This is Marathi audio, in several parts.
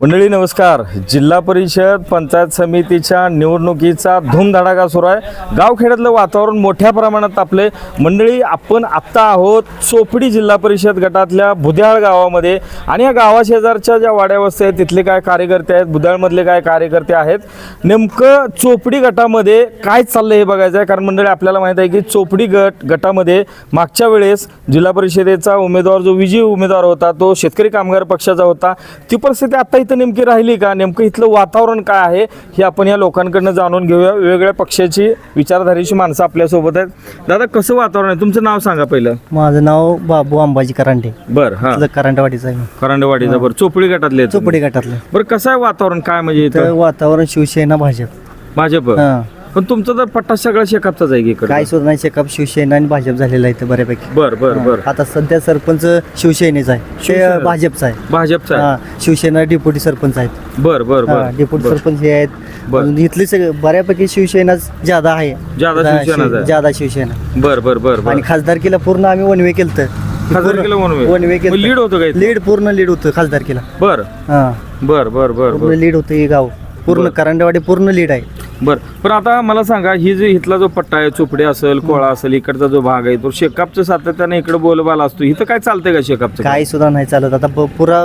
मंडळी नमस्कार. जिल्हा परिषद पंचायत समितीच्या निवडणुकीचा धूमधडाका सुरू आहे. गावखेड्यातलं वातावरण मोठ्या प्रमाणात आपले मंडळी आपण आत्ता आहोत चोपडी जिल्हा परिषद गटातल्या बुध्याळ गावामध्ये. आणि या गावाशेजारच्या ज्या वाड्यावस्ती आहेत तिथले काय कार्यकर्ते आहेत बुध्याळमधले काय कार्यकर्ते आहेत नेमकं चोपडी गटामध्ये काय चाललं हे बघायचं आहे. कारण मंडळी आपल्याला माहीत आहे की चोपडी गट गटामध्ये मागच्या वेळेस जिल्हा परिषदेचा उमेदवार जो विजयी उमेदवार होता तो शेतकरी कामगार पक्षाचा होता. ती परिस्थिती आता इथं नेमकी राहिली का? नेमकं इथलं वातावरण काय आहे? हे आपण या लोकांकडनं जाणून घेऊया. वेगवेगळ्या पक्षाची विचारधारेची माणसं आपल्यासोबत आहेत. दादा कसं वातावरण आहे? तुमचं नाव सांगा पहिलं. माझं नाव बाबू अंबाजी करांडे. बरं हां. करांडेवाडीचं आहे मी. करंडवाडीचा बरं. चोपडी गटातले आहेत तुम्ही. चोपडी गटातलं. बरं कसं आहे वातावरण? काय म्हणजे तर इथं वातावरण शिवसेना भाजप. भाजप? हा. पण तुमचा तर पट्टा सगळा शेकापचाच आहे की इकडं? काय सुद्धा नाही शेकअप शिवसेना आणि भाजप झालेला आहे इथं बऱ्यापैकी. बर बर बर. आता सध्या सरपंच शिवसेनेचा आहे. शिवसेना. ते भाजपचा आहे. भाजपचा आहे. हा, शिवसेना डेप्युटी सरपंच आहेत. बर बर हा, बर. डेप्युटी बर. सरपंच हे आहेत. बर. अजून इथले सगळे बऱ्यापैकी शिवसेनाच ज्यादा आहे. ज्यादा शिवसेनाच शिव- आहे. ज्यादा शिवसेना. बर बर बर बर. आणि खासदारकीला पूर्ण आम्ही वनवे केलं खासदारकीला one way? वन वे मग lead होतं का इथं? लीड पूर्ण लीड होतं खासदारकीला. बर. हा. बर बर बर पूर्ण बर. लीड होतं हे गाव. पूर्ण. करांडेवाडी पूर्ण लीड आहे. बर. पण आता मला सांगा ही जे इथला जो पट्टा आहे चोपडे असेल कोळा असेल इकडचा जो भाग आहे तो शेकापचं सातत्याने इकडे बोलबाला असतो. इथं काय चालतंय का शेकापचं? काय सुद्धा नाही चालत. आता प- पुरा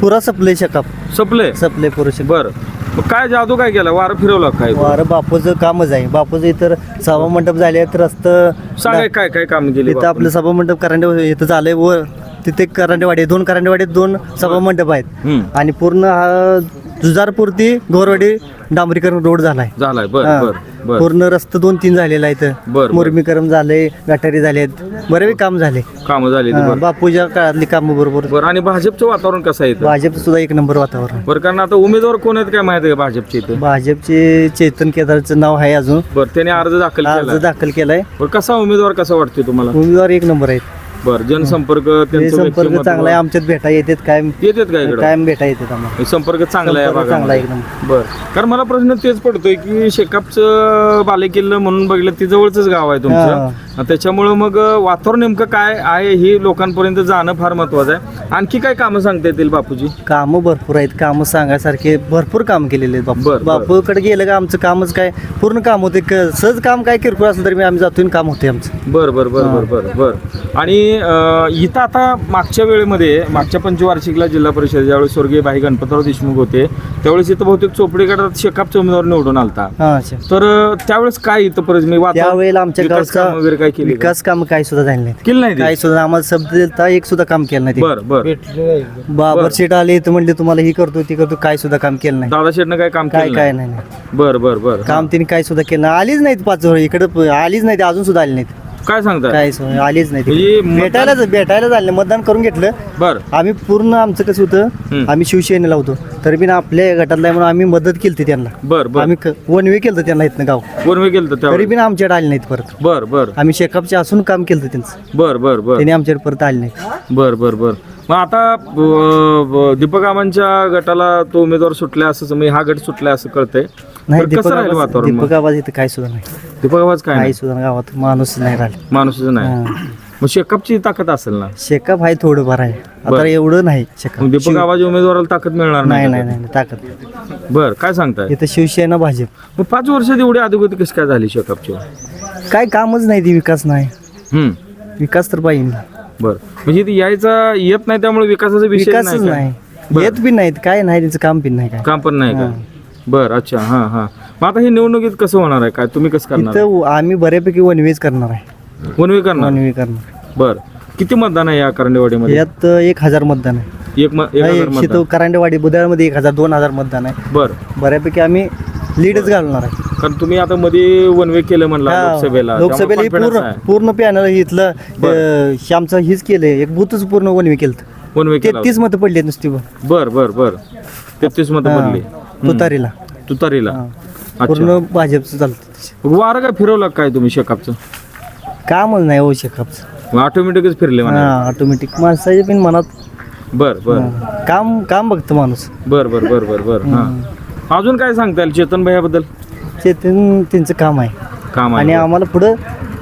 पुरा सपले शकप. सपले? सपले पुरं शकप. बर. मग काय जादू काय केला? वारं फिरवला काय वारं बापूचं कामच आहे. बापूचं इतर सभा मंडप झाले आहेत रस्तं सांगा काय काय काम केले इथं आपलं सभा मंडप करांडे इथं झालंय व तिथे करांडेवाडी. दोन करांडेवाडीत दोन सभा मंडप आहेत. आणि पूर्ण हा जुजारपुरती गोरवाडी डांबरीकरण रोड झालाय. झालाय. बर हा. बर बर. पूर्ण रस्ता दोन तीन झालेला आहे बर, इथं. बर. मुरमीकरण झाले गटारी झालेत. बरेच काम झाले. कामं झाली हा, बर. बापूच्या काळातली कामं बरोबर. बर आणि भाजपचं वातावरण कसं आहे इथं? भाजप सुद्धा एक नंबर वातावरण. बरं कारण आता उमेदवार कोण आहेत काय माहिती आहे का भाजपचे इथे? भाजपचे चेतन केदारचं नाव आहे अजून. बरं त्याने अर्ज दाखल अर्ज केला दाखल केलाय. बरं कसा उमेदवार कसा वाटतोय तुम्हाला? उमेदवार एक नंबर आहेत. बरं जनसंपर्क त्यांचं संपर्क व्यक्तिमत्व चांगला आहे आमच्यात भेटा येतात कायम येतात का इकडं? कायम भेटा येतात आम्हाला. संपर्क चांगला आहे संपर्क चांगला आहे भागामध्ये. एकदम. बरं कारण मला प्रश्न तेच पडतोय की शेकापचं बालेकिल्ला म्हणून बघितलं ती जवळच गाव आहे तुमचं. त्याच्यामुळं मग वातावरण नेमकं काय आहे हे लोकांपर्यंत जाणं फार महत्वाचं आहे. आणखी काय कामं सांगता येतील बापूजी? कामं भरपूर आहेत. कामं सांगायसारखे भरपूर काम केलेले आहेत बापू. बर. बापूकडे गेलं का आमचं कामच काय? पूर्ण काम होते. क- सहज काम काय किरकोळ असलं तरी आम्ही जातो आणि काम होते आमचं. बर बर बर बर बर बर. आणि इथं आता मागच्या वेळेमध्ये मागच्या पंचवार्षिकला जिल्हा परिषद ज्यावेळेस स्वर्गीय भाई गणपतराव देशमुख होते त्यावेळेस इथं बहुतेक चोपडी गटात शेकापचा उमेदवार निवडून आलता. हा अच्छा. तर त्यावेळेस काय इथं परिस्थिती वातावरण- त्यावेळेला आमच्या विकास गावचा कामं वगैरे काय केली का? विकास काम काय सुद्धा झाले नाहीत. केलं नाही काय सुद्धा आम्हाला शब्द दिलता एक सुद्धा काम केलं नाही. बर बर. बाबर सीट आले तर म्हणले तुम्हाला ही करतो ती करतो काय सुद्धा काम केलं नाही. दादा शेटनं काय काम काय केलं काय नाही? नाही नाही. बर बर बर. काम तिने काय सुद्धा केलं नाही. आलीच नाहीत पाच इकडे आलीच नाही अजून सुद्धा आली नाहीत. काय सांगताय? काय आलीच नाही म्हणजे मतदान- भेटायलाच भेटायला झाले मतदान करून घेतलं. बर. आम्ही पूर्ण आमचं कसं हम्म. होतं आम्ही शिवसेनेला होतो. तरी पण आपल्या गटातला आहे म्हणून आम्ही मदत केली त्यांना. बर बर. आम्ही वन वे केलं त्यांना इथनं गाव. वर गेलं तरी त्यावेळी पण आमच्याकडे आले नाहीत परत. बर बर. आम्ही शेकअपचे असून काम केलं त्यांचं. बर बर बर. त्यांनी आमच्याकडे परत आले नाहीत. बर बर बर. मग आता ब- ब- दीपक आबांच्या गटाला तो उमेदवार सुटलाय असं म्हणजे हा गट सुटलाय असं कळतंय. नाही बरं, कसं दीपक राहिलं आवाज वातावरण मग? दीपक आवाज इथं काय सुद्धा नाही. दीपक आवाज काय काही नाही? सुद्धा गावात माणूस नाही राहिले. माणूसच नाही. हा. मग शेकअपची ताकद असेल ना? शेकअप आहे थोडंफार आहे. बरं. आता एवढं नाही मग शेकअप दीपक आवाज उमेदवाराला ताकद मिळणार नाही नाही नाही नाही ताकद बर काय सांगताय? इथं शिवसेना भाजप. मग पाच वर्षात एवढी अधोगती कशी काय झाली शेकअपची काय कामच नाही ती विकास नाही. हम्म. विकास तर पाहिजे बर. म्हणजे ती यायचा येत नाही त्यामुळे विकासाचा विषय विकासच नाही नाही. बरं. येत बी नाहीत काय नाही त्यांचं काम पण नाही काय. काम पण नाही का? बर अच्छा हा हा. मग आता हे निवडणुकीत कसं होणार आहे? काय तुम्ही कसं करणार इथं आम्ही बऱ्यापैकी वनवेज करणार आहे. वनवे करणार? वनवे करणार. बर. किती मतदान आहे या करंडेवाडीमध्ये? यात एक हजार मतदान आहे. एक म- एक हजार मतदान. शितो करांडेवाडी बुधाळमध्ये एक हजार दोन हजार मतदान आहे. बर. बऱ्यापैकी आम्ही लीडच घालणार आहे. कारण तुम्ही आता मध्ये वनवे केलं म्हणला हा, लोकसभेला लोकसभेला हे पूर्ण. पूर्ण पॅनल इथलं अं, श्यामचं हीच केलंय. एक बूथच पूर्ण वनवे केलं वनवे केला. तेहतीस मतं पडली आहेत नुसती बर बर बर. तेहतीस मत पडली. तुतारीला. तुतारीला. पूर्ण भाजपचं चालतं वारं काय फिरवलं काय तुम्ही शेकापचं? कामच नाही हो शेकापचं. ऑटोमॅटिकच फिरले म्हणा हा ऑटोमॅटिक माणसाच्या पण मनात बर बर. हा. काम काम बघतं माणूस. बर बर बर बर बर. हा. अजून काय सांगता येईल चेतन भैयाबद्दल चेतन त्यांचं काम आहे. काम आणि आहे आम्हाला पुढं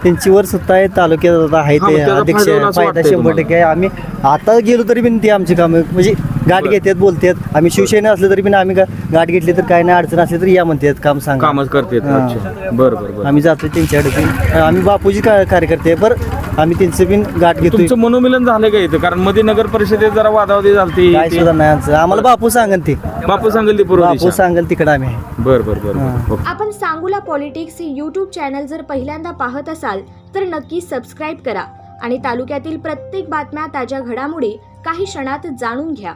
त्यांची वर सत्ता आहे तालुक्यात आता आहे हा, ते त्याचा अध्यक्ष फायदा होईल असं फायदा वाटतंय शंभर? टक्के आहे. आम्ही आता गेलो तरी पण ते आमची कामं म्हणजे गाठ. घेतात बोलतात. आम्ही शिवसेना असलं तरी पण आम्ही गा- गाठ घेतली तर काय नाही अडचण असली तरी या म्हणतात काम सांगा. कामच करते हां. अच्छा. बरं बरं बरं. आम्ही जातो त्यांच्याकडे पण. आम्ही बापूजी का- कार्यकर्ते आहे, बरं. आम्ही त्यांचं बिन गाठ तुमचं मनोमिलन झालं का इथं? कारण मध्ये नगर परिषदेत जरा वादावादी झालती काय ते- सुद्धा नाही आमचं. आम्हाला बापू सांगन ते. बापू सांगेल ती पूर्व बापू दिशा. सांगन तिकडे आम्ही आहे. बर बर बर. बर. ओके. आपण सांगूला पॉलिटिक्स हे यूट्यूब चॅनल जर पहिल्यांदा पाहत असाल तर नक्की सबस्क्राईब करा. आणि तालुक्यातील प्रत्येक बातम्या ताज्या घडामोडी काही क्षणात जाणून घ्या.